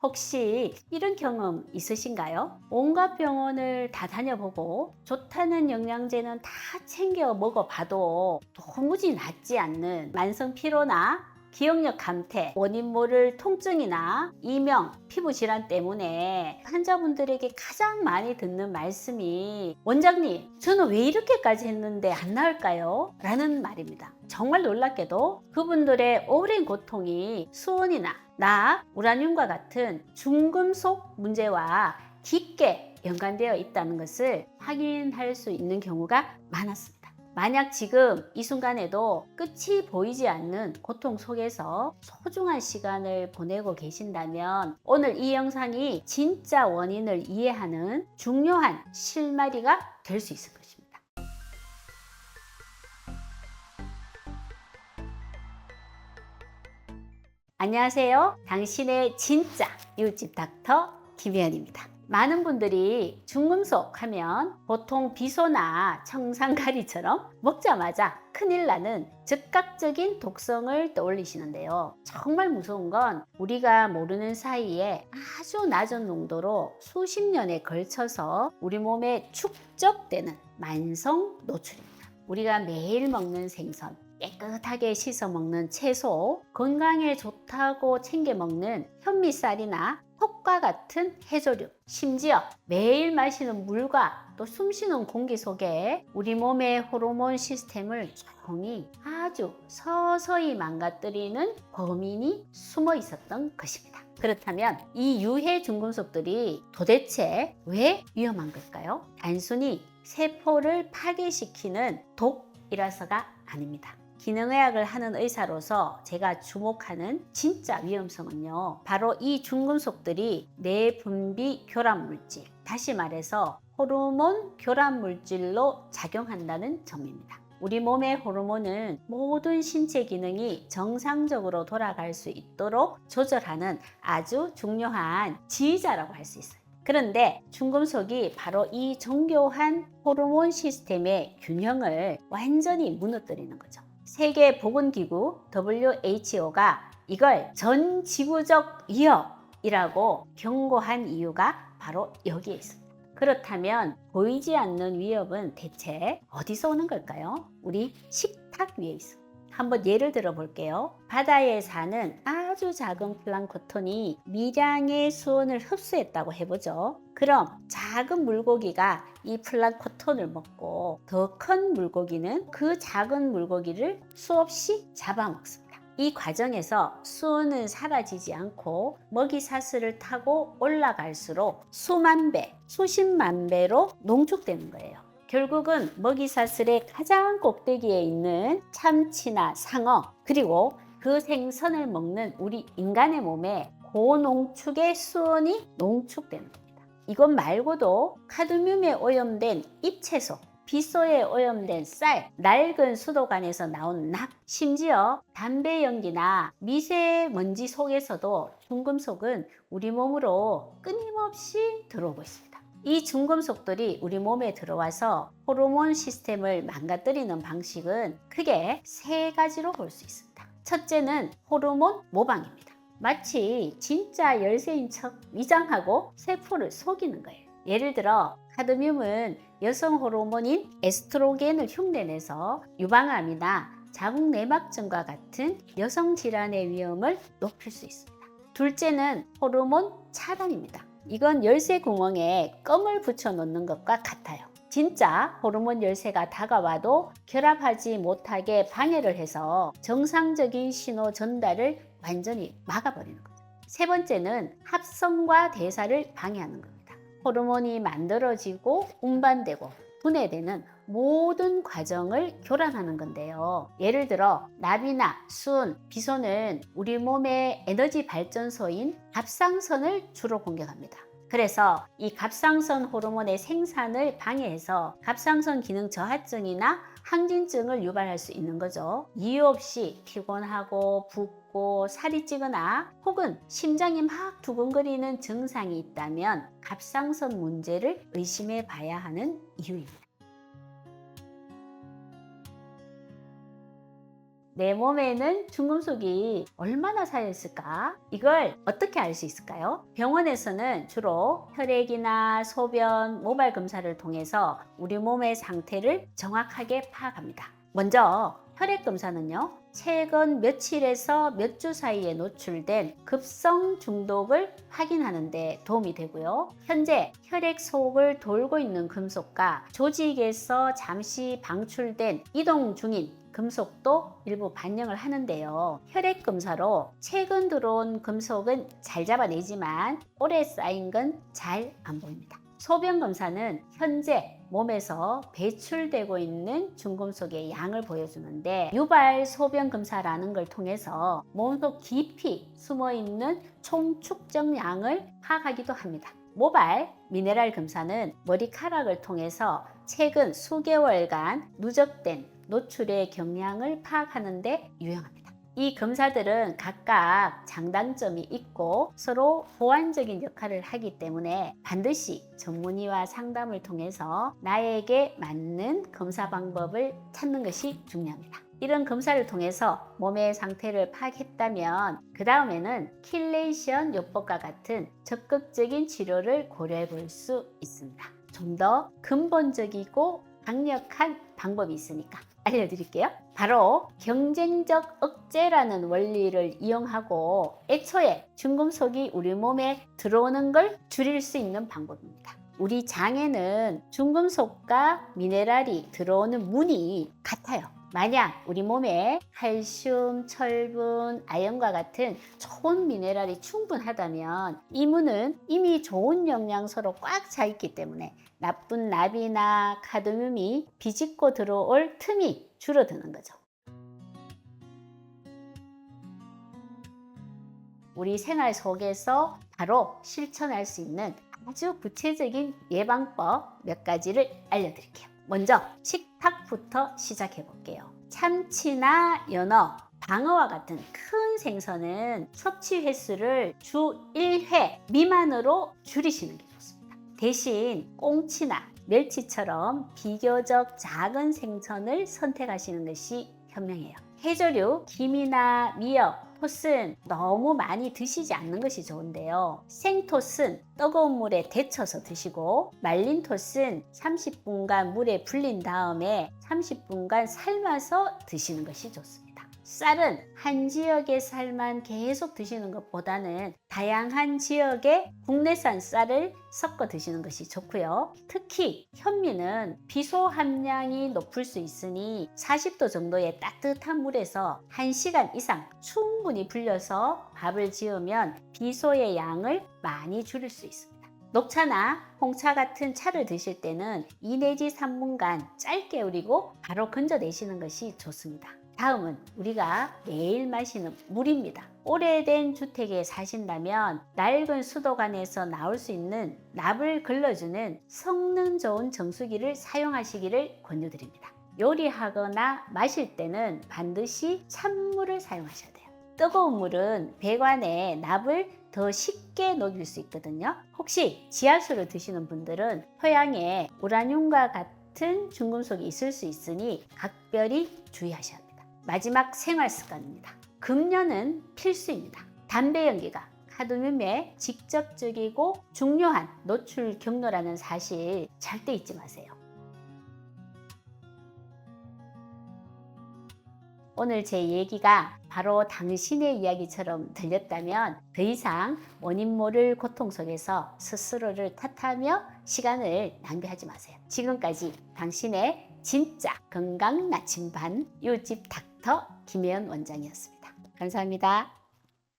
혹시 이런 경험 있으신가요? 온갖 병원을 다 다녀보고 좋다는 영양제는 다 챙겨 먹어봐도 도무지 낫지 않는 만성 피로나 기억력 감퇴, 원인 모를 통증이나 이명, 피부 질환 때문에 환자분들에게 가장 많이 듣는 말씀이 원장님, 저는 왜 이렇게까지 했는데 안 나을까요? 라는 말입니다. 정말 놀랍게도 그분들의 오랜 고통이 수원이나 나, 우라늄과 같은 중금속 문제와 깊게 연관되어 있다는 것을 확인할 수 있는 경우가 많았습니다. 만약 지금 이 순간에도 끝이 보이지 않는 고통 속에서 소중한 시간을 보내고 계신다면 오늘 이 영상이 진짜 원인을 이해하는 중요한 실마리가 될 수 있을 것입니다. 안녕하세요. 당신의 진짜 이웃집 닥터 김혜연입니다. 많은 분들이 중금속 하면 보통 비소나 청산가리처럼 먹자마자 큰일 나는 즉각적인 독성을 떠올리시는데요. 정말 무서운 건 우리가 모르는 사이에 아주 낮은 농도로 수십 년에 걸쳐서 우리 몸에 축적되는 만성 노출입니다. 우리가 매일 먹는 생선, 깨끗하게 씻어 먹는 채소, 건강에 좋다고 챙겨 먹는 현미쌀이나 톡과 같은 해조류, 심지어 매일 마시는 물과 또 숨쉬는 공기 속에 우리 몸의 호르몬 시스템을 조용히 아주 서서히 망가뜨리는 범인이 숨어 있었던 것입니다. 그렇다면 이 유해 중금속들이 도대체 왜 위험한 걸까요? 단순히 세포를 파괴시키는 독이라서가 아닙니다. 기능의학을 하는 의사로서 제가 주목하는 진짜 위험성은요. 바로 이 중금속들이 내분비 교란 물질, 다시 말해서 호르몬 교란 물질로 작용한다는 점입니다. 우리 몸의 호르몬은 모든 신체 기능이 정상적으로 돌아갈 수 있도록 조절하는 아주 중요한 지휘자라고 할 수 있어요. 그런데 중금속이 바로 이 정교한 호르몬 시스템의 균형을 완전히 무너뜨리는 거죠. 세계보건기구 WHO가 이걸 전 지구적 위협이라고 경고한 이유가 바로 여기에 있습니다. 그렇다면 보이지 않는 위협은 대체 어디서 오는 걸까요? 우리 식탁 위에 있습니다. 한번 예를 들어 볼게요. 바다에 사는 아주 작은 플랑크톤이 미량의 수온을 흡수했다고 해보죠. 그럼 작은 물고기가 이 플랑크톤을 먹고 더 큰 물고기는 그 작은 물고기를 수없이 잡아먹습니다. 이 과정에서 수온은 사라지지 않고 먹이 사슬을 타고 올라갈수록 수만 배, 수십만 배로 농축되는 거예요. 결국은 먹이사슬의 가장 꼭대기에 있는 참치나 상어 그리고 그 생선을 먹는 우리 인간의 몸에 고농축의 수온이 농축되는 겁니다. 이것 말고도 카드뮴에 오염된 잎채소, 비소에 오염된 쌀, 낡은 수도관에서 나온 납, 심지어 담배 연기나 미세먼지 속에서도 중금속은 우리 몸으로 끊임없이 들어오고 있습니다. 이 중금속들이 우리 몸에 들어와서 호르몬 시스템을 망가뜨리는 방식은 크게 세 가지로 볼 수 있습니다. 첫째는 호르몬 모방입니다. 마치 진짜 열쇠인 척 위장하고 세포를 속이는 거예요. 예를 들어 카드뮴은 여성 호르몬인 에스트로겐을 흉내내서 유방암이나 자궁 내막증과 같은 여성 질환의 위험을 높일 수 있습니다. 둘째는 호르몬 차단입니다. 이건 열쇠 구멍에 껌을 붙여 놓는 것과 같아요. 진짜 호르몬 열쇠가 다가와도 결합하지 못하게 방해를 해서 정상적인 신호 전달을 완전히 막아버리는 거죠. 세 번째는 합성과 대사를 방해하는 겁니다. 호르몬이 만들어지고 운반되고 분해되는 모든 과정을 교란하는 건데요. 예를 들어 납이나 순, 비소는 우리 몸의 에너지 발전소인 갑상선을 주로 공격합니다. 그래서 이 갑상선 호르몬의 생산을 방해해서 갑상선 기능 저하증이나 항진증을 유발할 수 있는 거죠. 이유 없이 피곤하고 붓고 살이 찌거나 혹은 심장이 막 두근거리는 증상이 있다면 갑상선 문제를 의심해 봐야 하는 이유입니다. 내 몸에는 중금속이 얼마나 쌓여 있을까? 이걸 어떻게 알 수 있을까요? 병원에서는 주로 혈액이나 소변, 모발 검사를 통해서 우리 몸의 상태를 정확하게 파악합니다. 먼저 혈액 검사는요. 최근 며칠에서 몇 주 사이에 노출된 급성 중독을 확인하는 데 도움이 되고요. 현재 혈액 속을 돌고 있는 금속과 조직에서 잠시 방출된 이동 중인 금속도 일부 반영을 하는데요. 혈액 검사로 최근 들어온 금속은 잘 잡아내지만 오래 쌓인 건 잘 안 보입니다. 소변 검사는 현재 몸에서 배출되고 있는 중금속의 양을 보여주는데 유발 소변 검사라는 걸 통해서 몸속 깊이 숨어 있는 총 축정량을 파악하기도 합니다. 모발 미네랄 검사는 머리카락을 통해서 최근 수개월간 누적된 노출의 경량을 파악하는 데 유용합니다. 이 검사들은 각각 장단점이 있고 서로 보완적인 역할을 하기 때문에 반드시 전문의와 상담을 통해서 나에게 맞는 검사 방법을 찾는 것이 중요합니다. 이런 검사를 통해서 몸의 상태를 파악했다면 그 다음에는 킬레이션 요법과 같은 적극적인 치료를 고려해 볼 수 있습니다. 좀 더 근본적이고 강력한 방법이 있으니까 알려드릴게요. 바로 경쟁적 억제라는 원리를 이용하고 애초에 중금속이 우리 몸에 들어오는 걸 줄일 수 있는 방법입니다. 우리 장에는 중금속과 미네랄이 들어오는 문이 같아요. 만약 우리 몸에 칼슘, 철분, 아연과 같은 좋은 미네랄이 충분하다면 이 문은 이미 좋은 영양소로 꽉 차 있기 때문에 나쁜 납이나 카드뮴이 비집고 들어올 틈이 줄어드는 거죠. 우리 생활 속에서 바로 실천할 수 있는 아주 구체적인 예방법 몇 가지를 알려드릴게요. 먼저 식탁부터 시작해 볼게요. 참치나 연어, 방어와 같은 큰 생선은 섭취 횟수를 주 1회 미만으로 줄이시는 게 좋습니다. 대신 꽁치나 멸치처럼 비교적 작은 생선을 선택하시는 것이 현명해요. 해조류, 김이나 미역, 톳은 너무 많이 드시지 않는 것이 좋은데요. 생톳은 뜨거운 물에 데쳐서 드시고 말린 톳은 30분간 물에 불린 다음에 30분간 삶아서 드시는 것이 좋습니다. 쌀은 한 지역의 쌀만 계속 드시는 것보다는 다양한 지역의 국내산 쌀을 섞어 드시는 것이 좋고요. 특히 현미는 비소 함량이 높을 수 있으니 40도 정도의 따뜻한 물에서 1시간 이상 충분히 불려서 밥을 지으면 비소의 양을 많이 줄일 수 있습니다. 녹차나 홍차 같은 차를 드실 때는 2 내지 3분간 짧게 우리고 바로 건져내시는 것이 좋습니다. 다음은 우리가 매일 마시는 물입니다. 오래된 주택에 사신다면 낡은 수도관에서 나올 수 있는 납을 걸러주는 성능 좋은 정수기를 사용하시기를 권유드립니다. 요리하거나 마실 때는 반드시 찬물을 사용하셔야 돼요. 뜨거운 물은 배관에 납을 더 쉽게 녹일 수 있거든요. 혹시 지하수를 드시는 분들은 토양에 우라늄과 같은 중금속이 있을 수 있으니 각별히 주의하셔야 합니다. 마지막 생활 습관입니다. 금연은 필수입니다. 담배 연기가 카드뮴의 직접적이고 중요한 노출 경로라는 사실 절대 잊지 마세요. 오늘 제 얘기가 바로 당신의 이야기처럼 들렸다면 더 이상 원인 모를 고통 속에서 스스로를 탓하며 시간을 낭비하지 마세요. 지금까지 당신의 진짜 건강 나침반 요집 닥 터 김혜연 원장이었습니다. 감사합니다.